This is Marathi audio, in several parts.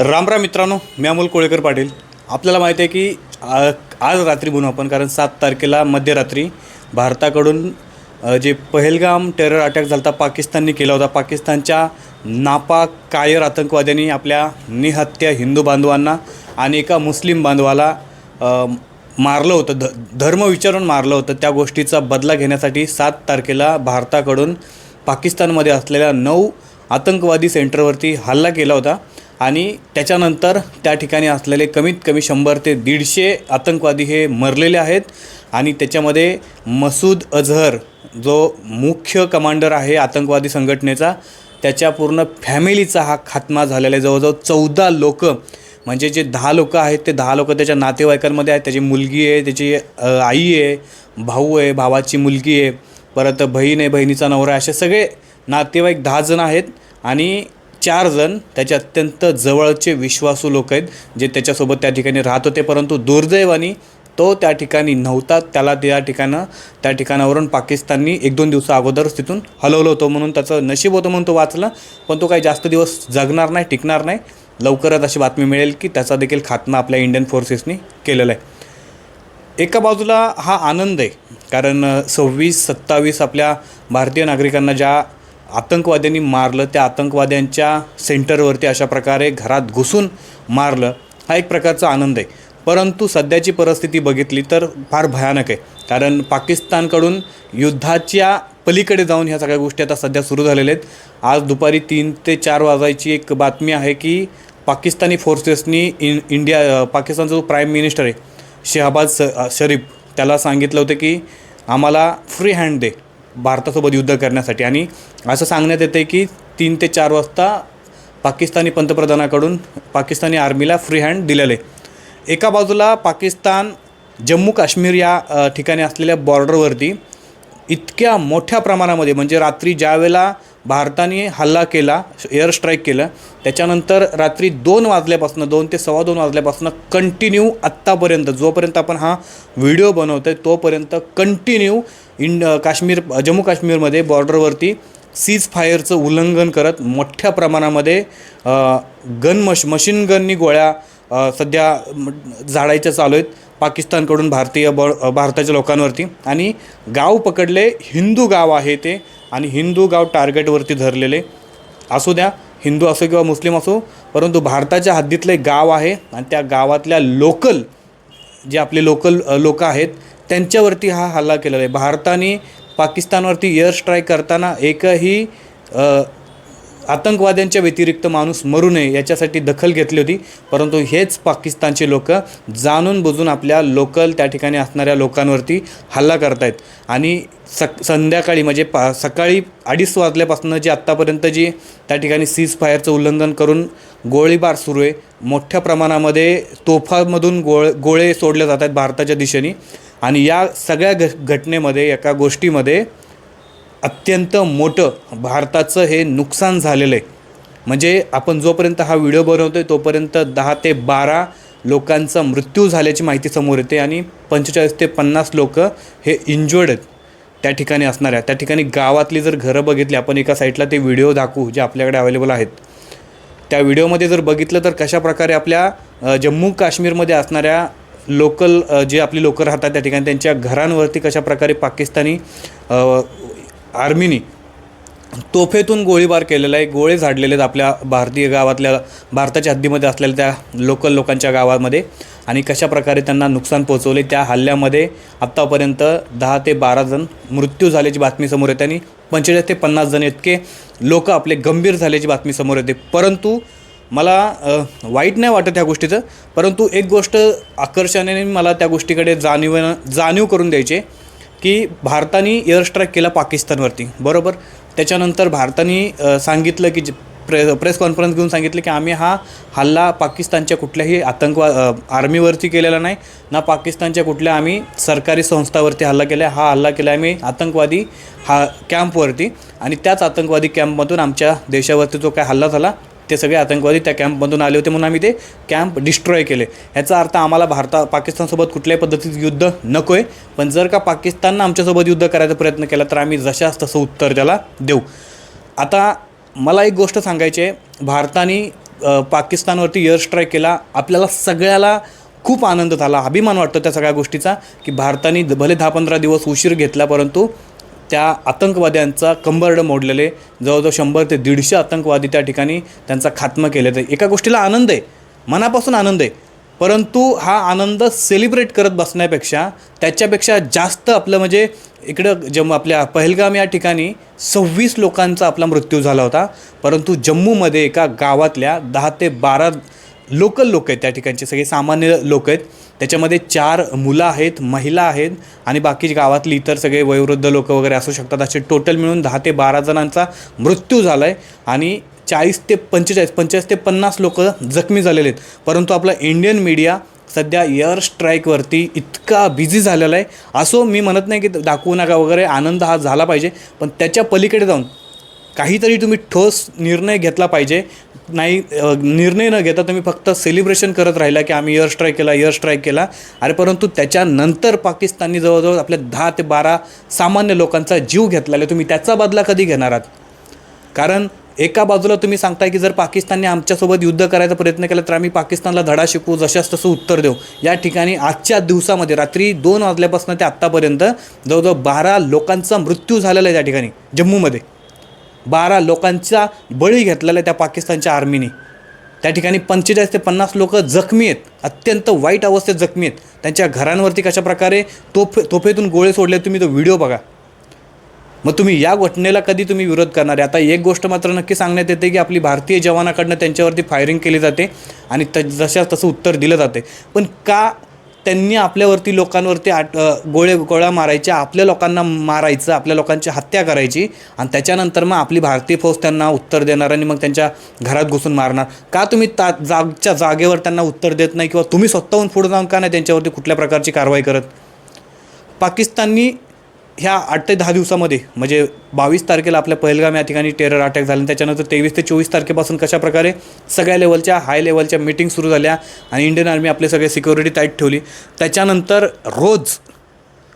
रामराम मित्रांनो मी अमोल कोळेकर पाटील. आपल्याला माहिती आहे की आ- आज रात्री बनू आपण कारण सात तारखेला मध्यरात्री भारताकडून जे पहलगाम टेरर अटॅक झाला होता पाकिस्तानने केला होता. पाकिस्तानच्या नापाक कायर आतंकवाद्यांनी आपल्या निहत्या हिंदू बांधवांना आणि एका मुस्लिम बांधवाला मारलं होतं. ध धर्म विचारून मारलं होतं. त्या गोष्टीचा बदला घेण्यासाठी सात तारखेला भारताकडून पाकिस्तानमध्ये असलेल्या नऊ आतंकवादी सेंटरवरती हल्ला केला होता आणि त्याच्यानंतर त्या ठिकाणी असलेले कमीत कमी शंभर ते दीडशे आतंकवादी हे मरलेले आहेत. आणि त्याच्यामध्ये मसूद अझहर जो मुख्य कमांडर आहे आतंकवादी संघटनेचा त्याच्या पूर्ण फॅमिलीचा हा खात्मा झालेला आहे. जवळजवळ चौदा लोक म्हणजे जे दहा लोक आहेत ते दहा लोक त्याच्या नातेवाईकांमध्ये आहेत. त्याची मुलगी आहे त्याची आई आहे भाऊ आहे भावाची मुलगी आहे परत बहीण आहे बहिणीचा नवरा आहे असे सगळे नातेवाईक दहा जण आहेत आणि चार जण त्याचे अत्यंत जवळचे विश्वासू लोक आहेत जे त्याच्यासोबत त्या ठिकाणी राहत होते. परंतु दुर्दैवाने तो त्या ठिकाणी नव्हता. त्याला त्या ठिकाणं त्या ठिकाणावरून पाकिस्ताननी एक दोन दिवसा अगोदरच तिथून हलवलं होतं म्हणून त्याचं नशीब होतं म्हणून तो वाचला. पण तो काही जास्त दिवस जगणार नाही टिकणार नाही. लवकरच अशी बातमी मिळेल की त्याचा देखील खात्मा आपल्या इंडियन फोर्सेसनी केलेला आहे. एका बाजूला हा आनंद आहे कारण सव्वीस सत्तावीस आपल्या भारतीय नागरिकांना ज्या आतंकवाद्यांनी मारलं त्या आतंकवाद्यांच्या सेंटरवरती अशा प्रकारे घरात घुसून मारलं. हा एक प्रकारचा आनंद आहे. परंतु सध्याची परिस्थिती बघितली तर फार भयानक आहे. कारण पाकिस्तानकडून युद्धाच्या पलीकडे जाऊन ह्या सगळ्या गोष्टी आता सध्या सुरू झालेल्या आहेत. आज दुपारी तीन ते चार वाजायची एक बातमी आहे की पाकिस्तानी फोर्सेसनी इन इंडिया पाकिस्तानचा जो प्राईम मिनिस्टर आहे शहबाज स शरीफ त्याला सांगितलं होतं की आम्हाला फ्री हँड दे. भारतासोबत युद्ध करण्यासाठी. आणि असं सांगण्यात येतं की तीन ते चार वाजता पाकिस्तानी पंतप्रधानाकडून पाकिस्तानी आर्मीला फ्री हँड दिलेलं आहे. एका बाजूला पाकिस्तान जम्मू काश्मीर या ठिकाणी असलेल्या बॉर्डरवरती इतक्या मोठ्या प्रमाणामध्ये म्हणजे रात्री ज्या वेळेला भारताने हल्ला केला एअर स्ट्राईक केलं. त्याच्यानंतर रात्री दोन वाजल्यापासून दोन ते सव्वा दोन वाजल्यापासून कंटिन्यू आत्तापर्यंत जोपर्यंत आपण हा व्हिडिओ बनवतो आहे तोपर्यंत कंटिन्यू इंड काश्मीर जम्मू काश्मीरमध्ये बॉर्डरवरती सीज फायरचं उल्लंघन करत मोठ्या प्रमाणामध्ये गन मश मशीन गननी गोळ्या सध्या झाडायच्या चालू आहेत. पाकिस्तानकडून भारतीय बळ भारताच्या लोकांवरती. आणि गाव पकडले हिंदू गाव आहे ते. आणि हिंदू गाव टार्गेटवरती धरलेले. असू द्या हिंदू असो किंवा मुस्लिम असो परंतु भारताच्या हद्दीतले गाव आहे. आणि त्या गावातल्या लोकल जे आपले लोकल लोक आहेत त्यांच्यावरती हा हल्ला केलेला आहे. भारताने पाकिस्तानवरती एअर स्ट्राईक करताना एकही आतंकवाद्यांच्या व्यतिरिक्त माणूस मरू नये याच्यासाठी दखल घेतली होती. परंतु हेच पाकिस्तानचे लोक जाणून बुजून आपल्या लोकल त्या ठिकाणी असणाऱ्या लोकांवरती हल्ला करतायत. आणि सक संध्याकाळी म्हणजे पा सकाळी अडीच वाजल्यापासून जी आत्तापर्यंत जी त्या ठिकाणी सीज फायरचं उल्लंघन करून गोळीबार सुरू आहे मोठ्या प्रमाणामध्ये तोफामधून गोळ गोळे सोडले जात आहेत भारताच्या दिशेने. आणि या सगळ्या घ घटनेमध्ये एका गोष्टीमध्ये अत्यंत मोठं भारताचं हे नुकसान झालेलं आहे. म्हणजे आपण जोपर्यंत हा व्हिडिओ बनवतो आहे तोपर्यंत दहा ते बारा लोकांचा मृत्यू झाल्याची माहिती समोर येते आणि पंचेचाळीस ते पन्नास लोक हे इंज्युर्ड आहेत. त्या ठिकाणी असणाऱ्या त्या ठिकाणी गावातली जर घरं बघितली आपण एका साईडला ते व्हिडिओ दाखवू जे आपल्याकडे अवेलेबल आहेत. त्या व्हिडिओमध्ये जर बघितलं तर कशा प्रकारे आपल्या जम्मू काश्मीरमध्ये असणाऱ्या लोकल जे आपली लोकं राहतात त्या ठिकाणी त्यांच्या घरांवरती कशाप्रकारे पाकिस्तानी आर्मीनी तोफेतून गोळीबार केलेला आहे. गोळे झाडलेले आहेत आपल्या भारतीय गावातल्या भारताच्या हद्दीमध्ये असलेल्या त्या लोकल लोकांच्या गावामध्ये. आणि कशा प्रकारे त्यांना नुकसान पोहोचवले त्या हल्ल्यामध्ये आत्तापर्यंत दहा ते बारा जण मृत्यू झाल्याची बातमी समोर येते आणि पंचेचाळीस ते पन्नास जण इतके लोक आपले गंभीर झाल्याची बातमी समोर येते. परंतु मला वाईट नाही वाटत त्या गोष्टीचं. परंतु एक गोष्ट आकर्षणाने मला त्या गोष्टीकडे जाणीव जाणीव करून द्यायची आहे. की भारताने एअर स्ट्राईक केला पाकिस्तानवरती बरोबर? त्याच्यानंतर भारताने सांगितलं की जे- प्रे प्रेस कॉन्फरन्स घेऊन सांगितलं की आम्ही हा हल्ला पाकिस्तानच्या कुठल्याही आतंकवाद आर्मीवरती केलेला नाही. ना पाकिस्तानच्या कुठल्या आम्ही सरकारी संस्थावरती हल्ला केला हा हल्ला केला आम्ही आतंकवादी हा कॅम्पवरती आणि त्याच आतंकवादी कॅम्पमधून आमच्या देशावरती जो काय हल्ला झाला ते सगळे आतंकवादी त्या कॅम्पमधून आले होते म्हणून आम्ही ते कॅम्प डिस्ट्रॉय केले. ह्याचा अर्थ आम्हाला भारता पाकिस्तानसोबत कुठल्याही पद्धतीचं युद्ध नको आहे पण जर का पाकिस्ताननं आमच्यासोबत युद्ध करायचा प्रयत्न केला तर आम्ही जशास तसं उत्तर त्याला देऊ. आता मला एक गोष्ट सांगायची आहे. भारताने पाकिस्तानवरती एअर स्ट्राईक केला. आपल्याला सगळ्याला खूप आनंद झाला. अभिमान वाटतो त्या सगळ्या गोष्टीचा की भारताने भले दहा पंधरा दिवस उशीर घेतला परंतु त्या आतंकवाद्यांचा कंबरडं मोडलेले जवळजवळ शंभर ते दीडशे आतंकवादी त्या ठिकाणी त्यांचा खात्मा केले. तर एका गोष्टीला आनंद आहे मनापासून आनंद आहे. परंतु हा आनंद सेलिब्रेट करत बसण्यापेक्षा त्याच्यापेक्षा जास्त आपलं म्हणजे इकडं जम्मू आपल्या पहलगाम या ठिकाणी सव्वीस लोकांचा आपला मृत्यू झाला होता. परंतु जम्मूमध्ये एका गावातल्या दहा ते बारा लोकल लोक आहेत त्या ठिकाणचे सगळे सामान्य लोक आहेत. त्याच्यामध्ये चार मुलं आहेत महिला आहेत आणि बाकीचे गावातली इतर सगळे वयोवृद्ध लोक वगैरे असू शकतात. असे टोटल मिळून दहा ते बारा जणांचा मृत्यू झाला आहे आणि चाळीस ते पंचेचाळीस पंचेचाळीस ते पन्नास लोक जखमी झालेले आहेत. परंतु आपला इंडियन मीडिया सध्या एअर स्ट्राईकवरती इतका बिझी झालेला आहे. असो मी म्हणत नाही की दाखवू नका वगैरे आनंद हा झाला पाहिजे. पण त्याच्या पलीकडे जाऊन काहीतरी तुम्ही ठोस निर्णय घेतला पाहिजे. नाही निर्णय न घेता तुम्ही फक्त सेलिब्रेशन करत राहिला की आम्ही एअर स्ट्राईक केला एअर स्ट्राईक केला. अरे परंतु त्याच्यानंतर पाकिस्ताननी जवळजवळ आपल्या दहा ते बारा सामान्य लोकांचा जीव घेतलेला आहे. तुम्ही त्याचा बदला कधी घेणार आहात? कारण एका बाजूला तुम्ही सांगताय की जर पाकिस्तानने आमच्यासोबत युद्ध करायचा प्रयत्न केला तर आम्ही पाकिस्तानला धडा शिकवू जशास तसं उत्तर देऊ. या ठिकाणी आजच्या दिवसामध्ये रात्री दोन वाजल्यापासून ते आत्तापर्यंत जवळजवळ बारा लोकांचा मृत्यू झालेला आहे त्या ठिकाणी जम्मूमध्ये. बारा लोकांचा बळी घेतलेला आहे त्या पाकिस्तानच्या आर्मीने. त्या ठिकाणी पंचेचाळीस ते पन्नास लोक जखमी आहेत. अत्यंत वाईट अवस्थेत जखमी आहेत. त्यांच्या घरांवरती कशा प्रकारे तोफेतून गोळे सोडले तुम्ही तो व्हिडिओ बघा. मग तुम्ही या घटनेला कधी तुम्ही विरोध करणार आहे? आता एक गोष्ट मात्र नक्की सांगण्यात येते की आपली भारतीय जवानाकडनं त्यांच्यावरती फायरिंग केली जाते आणि त जशा तसं उत्तर दिलं जाते. पण का त्यांनी आपल्यावरती लोकांवरती आट गोळे गोळ्या मारायच्या आपल्या लोकांना मारायचं आपल्या लोकांची हत्या करायची आणि त्याच्यानंतर मग आपली भारतीय फौज त्यांना उत्तर देणार आणि मग त्यांच्या घरात घुसून मारणार. का तुम्ही ता जागच्या जागेवर त्यांना उत्तर देत नाही किंवा तुम्ही स्वतःहून पुढे जाऊन का नाही त्यांच्यावरती कुठल्या प्रकारची कारवाई करत? पाकिस्ताननी ह्या आठ ते दहा दिवसामध्ये म्हणजे बावीस तारखेला आपल्या पहिलगाम या ठिकाणी टेरर अटॅक झाला त्याच्यानंतर तेवीस ते चोवीस तारखेपासून कशाप्रकारे सगळ्या लेवलच्या हाय लेवलच्या मीटिंग सुरू झाल्या आणि इंडियन आर्मी आपले सगळे सिक्युरिटी टाईट ठेवली. त्याच्यानंतर रोज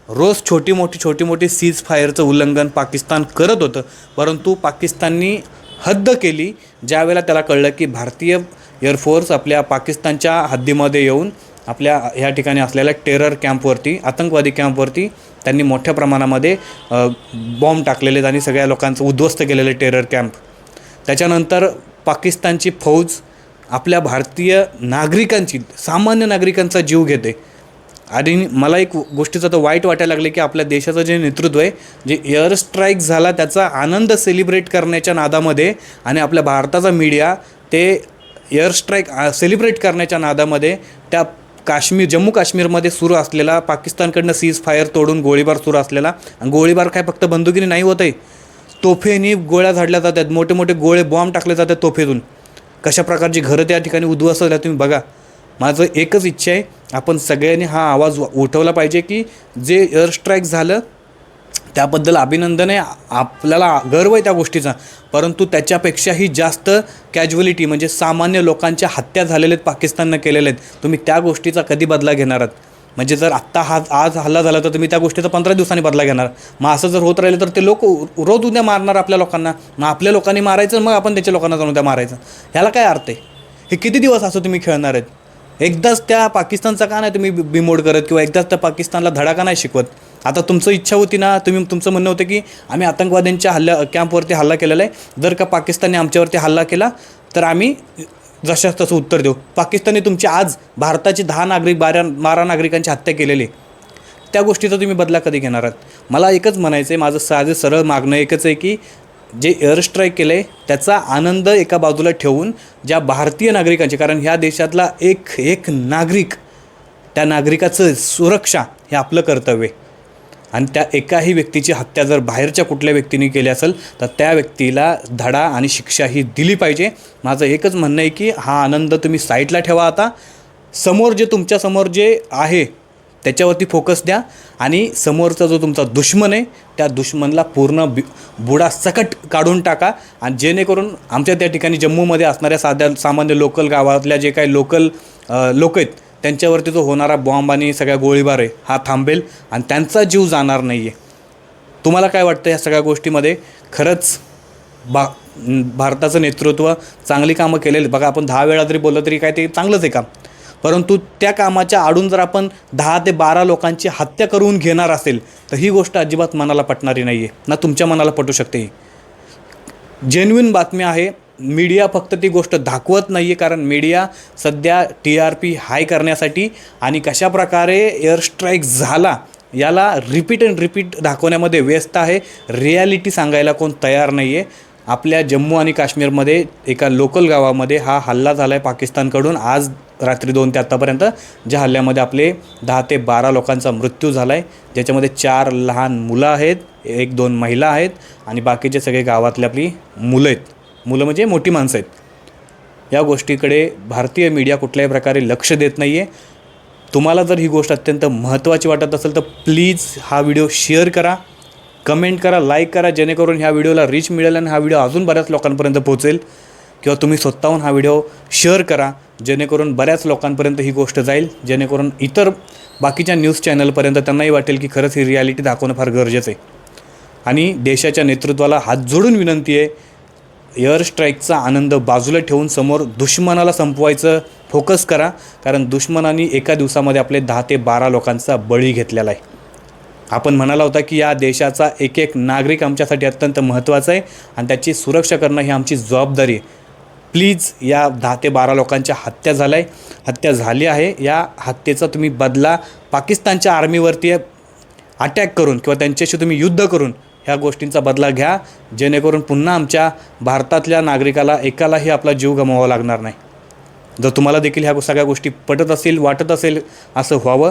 रोज छोटी मोठी छोटी मोठी सीज फायरचं उल्लंघन पाकिस्तान करत होतं. परंतु पाकिस्ताननी हद्द केली ज्यावेळेला त्याला कळलं की भारतीय एअरफोर्स आपल्या पाकिस्तानच्या हद्दीमध्ये येऊन आपल्या ह्या ठिकाणी असलेल्या टेरर कॅम्पवरती आतंकवादी कॅम्पवरती त्यांनी मोठ्या प्रमाणामध्ये बॉम्ब टाकलेले आहेत आणि सगळ्या लोकांचं उद्ध्वस्त केलेले टेरर कॅम्प त्याच्यानंतर पाकिस्तानची फौज आपल्या भारतीय नागरिकांची सामान्य नागरिकांचा जीव घेते. आणि मला एक गोष्टीचं तर वाईट वाटायला लागले की आपल्या देशाचं जे नेतृत्व आहे जे एअर स्ट्राईक झाला त्याचा आनंद सेलिब्रेट करण्याच्या नादामध्ये आणि आपल्या भारताचा मीडिया ते एअर स्ट्राईक सेलिब्रेट करण्याच्या नादामध्ये त्या काश्मीर जम्मू काश्मीरमध्ये सुरू असलेला पाकिस्तानकडनं सीज फायर तोडून गोळीबार सुरू असलेला. आणि गोळीबार काय फक्त बंदुकीने नाही होत आहे. तोफेनी गोळ्या झाडल्या जातात मोठे मोठे गोळे बॉम्ब टाकले जातात तोफेतून. कशा प्रकारची घरं त्या ठिकाणी उद्ध्वस्त झाल्या तुम्ही बघा. माझं एकच इच्छा आहे आपण सगळ्यांनी हा आवाज उ- उठवला पाहिजे की जे एअर स्ट्राईक झालं त्याबद्दल अभिनंदन आहे. आपल्याला गर्व आहे त्या गोष्टीचा. परंतु त्याच्यापेक्षाही जास्त कॅज्युअलिटी म्हणजे सामान्य लोकांच्या हत्या झालेल्या आहेत पाकिस्ताननं केलेल्या आहेत. तुम्ही त्या गोष्टीचा कधी बदला घेणार आहात? म्हणजे जर आत्ता हा आज हल्ला झाला तर तुम्ही त्या गोष्टीचा पंधरा दिवसांनी बदला घेणार मग असं जर होत राहिलं तर ते लोक रोज उद्या मारणार आपल्या लोकांना. मग आपल्या लोकांनी मारायचं मग आपण त्याच्या लोकांना जाऊन उद्या मारायचं. ह्याला काय अर्थ आहे? हे किती दिवस असं तुम्ही खेळणार आहेत? एकदाच त्या पाकिस्तानचा का नाही तुम्ही बिमोड करत किंवा एकदाच त्या पाकिस्तानला धडा का नाही शिकवत? आता तुमचं इच्छा होती ना तुम्ही तुमचं म्हणणं होतं की आम्ही आतंकवाद्यांच्या हल्ल्या कॅम्पवरती हल्ला केलेला आहे. जर का पाकिस्तानने आमच्यावरती हल्ला केला तर आम्ही जशाच तसं उत्तर देऊ. पाकिस्तानने तुमची आज भारताची दहा नागरिक बारा बारा नागरिकांची हत्या केलेली आहे. त्या गोष्टीचा तुम्ही बदला कधी घेणार आहात? मला एकच म्हणायचं आहे माझं साधे सरळ मागणं एकच आहे की जे एअर स्ट्राईक केलं आहे त्याचा आनंद एका बाजूला ठेवून ज्या भारतीय नागरिकांचे कारण ह्या देशातला एक एक नागरिक त्या नागरिकाचं सुरक्षा हे आपलं कर्तव्य आहे. आणि त्या एकाही व्यक्तीची हत्या जर बाहेरच्या कुठल्या व्यक्तीने केली असेल तर त्या व्यक्तीला धडा आणि शिक्षा ही दिली पाहिजे. माझं एकच म्हणणं आहे की हा आनंद तुम्ही साईडला ठेवा आता. समोर जे तुमच्यासमोर जे आहे त्याच्यावरती फोकस द्या. आणि समोरचा जो तुमचा दुश्मन आहे त्या दुश्मनला पूर्ण बि बुडा सकट काढून टाका. आणि जेणेकरून आमच्या त्या ठिकाणी जम्मूमध्ये असणाऱ्या साध्या सामान्य लोकल गावातल्या जे काही लोकल लोक आहेत त्यांच्यावरती जो होणारा बॉम्ब आणि सगळ्या गोळीबार आहे हा थांबेल आणि त्यांचा जीव जाणार नाही आहे तुम्हाला काय वाटतं या सगळ्या गोष्टीमध्ये? खरंच बा भारताचं नेतृत्व चांगली कामं केलेली बघा आपण दहा वेळा जरी बोललं तरी काय ते चांगलंच आहे काम. परंतु त्या कामाच्या आडून जर आपण दहा ते बारा लोकांची हत्या करून घेणार असेल तर ही गोष्ट अजिबात मनाला पटणारी नाही आहे ना तुमच्या मनाला पटू शकते ही. जेन्युइन बातमी आहे मीडिया फक्त ती गोष्ट दाखवत नाही आहे कारण मीडिया सध्या टी आर पी हाय करण्यासाठी आणि कशाप्रकारे एअरस्ट्राईक झाला याला रिपीट अँड रिपीट दाखवण्यामध्ये व्यस्त आहे. रियालिटी सांगायला कोण तयार नाही आहे आपल्या जम्मू आणि काश्मीरमध्ये एका लोकल गावामध्ये हा हल्ला झाला आहे पाकिस्तानकडून. आज रात्री दोन ते आत्तापर्यंत ज्या हल्ल्यामध्ये आपले दहा ते बारा लोकांचा मृत्यू झाला आहे ज्याच्यामध्ये चार लहान मुलं आहेत एक दोन महिला आहेत आणि बाकीचे सगळे गावातले आपली मुलं आहेत. मुलं म्हणजे मोठी माणसं आहेत. या गोष्टीकडे भारतीय मीडिया कुठल्याही प्रकारे लक्ष देत नाही आहे तुम्हाला जर ही गोष्ट अत्यंत महत्त्वाची वाटत असेल तर प्लीज हा व्हिडिओ शेअर करा. कमेंट करा लाईक करा जेणेकरून ह्या व्हिडिओला रीच मिळेल आणि हा व्हिडिओ अजून बऱ्याच लोकांपर्यंत पोहोचेल. किंवा तुम्ही स्वतःहून हा व्हिडिओ शेअर करा जेणेकरून बऱ्याच लोकांपर्यंत ही गोष्ट जाईल जेणेकरून इतर बाकीच्या न्यूज चॅनलपर्यंत त्यांनाही वाटेल की खरंच ही रियालिटी दाखवणं फार गरजेचं आहे. आणि देशाच्या नेतृत्वाला हात जोडून विनंती आहे एअर स्ट्राईकचा आनंद बाजूला ठेवून समोर दुश्मनाला संपवायचं फोकस करा कारण दुश्मनाने एका दिवसामध्ये आपले दहा ते बारा लोकांचा बळी घेतलेला आहे. आपण म्हणाला होता की या देशाचा एक एक नागरिक आमच्यासाठी अत्यंत महत्त्वाचा आहे आणि त्याची सुरक्षा करणं ही आमची जबाबदारी आहे. प्लीज या दहा ते बारा लोकांच्या हत्या झाल्या. आहे हत्या झाली आहे. या हत्येचा तुम्ही बदला पाकिस्तानच्या आर्मीवरती अटॅक करून किंवा त्यांच्याशी तुम्ही युद्ध करून ह्या गोष्टींचा बदला घ्या. जेणेकरून पुन्हा आमच्या भारतातल्या नागरिकाला एकालाही आपला जीव गमवावा लागणार नाही. जर तुम्हाला देखील ह्या सगळ्या गोष्टी पटत असेल वाटत असेल असं व्हावं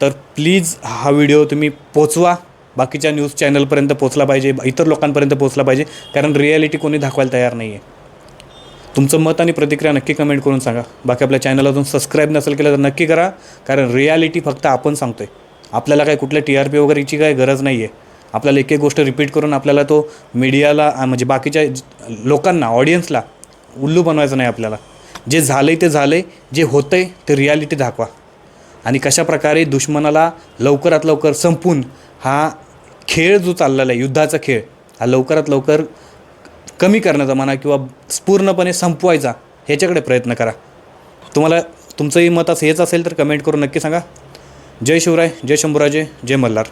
तर प्लीज हा व्हिडिओ तुम्ही पोचवा. बाकीच्या न्यूज चॅनलपर्यंत पोचला पाहिजे इतर लोकांपर्यंत पोचला पाहिजे कारण रिॲलिटी कोणी दाखवायला तयार नाही आहे तुमचं मत आणि प्रतिक्रिया नक्की कमेंट करून सांगा. बाकी आपल्या चॅनल अजून सबस्क्राईब नसेल केलं तर नक्की करा कारण रियालिटी फक्त आपण सांगतोय. आपल्याला काय कुठल्या टी आर पी वगैरेची काही गरज नाही आहे आपल्याला एक एक गोष्ट रिपीट करून आपल्याला तो मीडियाला म्हणजे बाकीच्या लोकांना ऑडियन्सला उल्लू बनवायचं नाही आपल्याला. जे झालं आहे ते झालं आहे जे होतं आहे ते रियालिटी दाखवा. आणि कशा प्रकारे दुश्मनाला लवकरात लवकर संपून हा खेळ जो चाललेला आहे युद्धाचा खेळ हा लवकरात लवकर कमी करण्याचा म्हणा किंवा पूर्णपणे संपवायचा ह्याच्याकडे प्रयत्न करा. तुम्हाला तुमचंही मत असं हेच असेल तर कमेंट करून नक्की सांगा. जय शिवराय जय शंभूराजे जय मल्हार.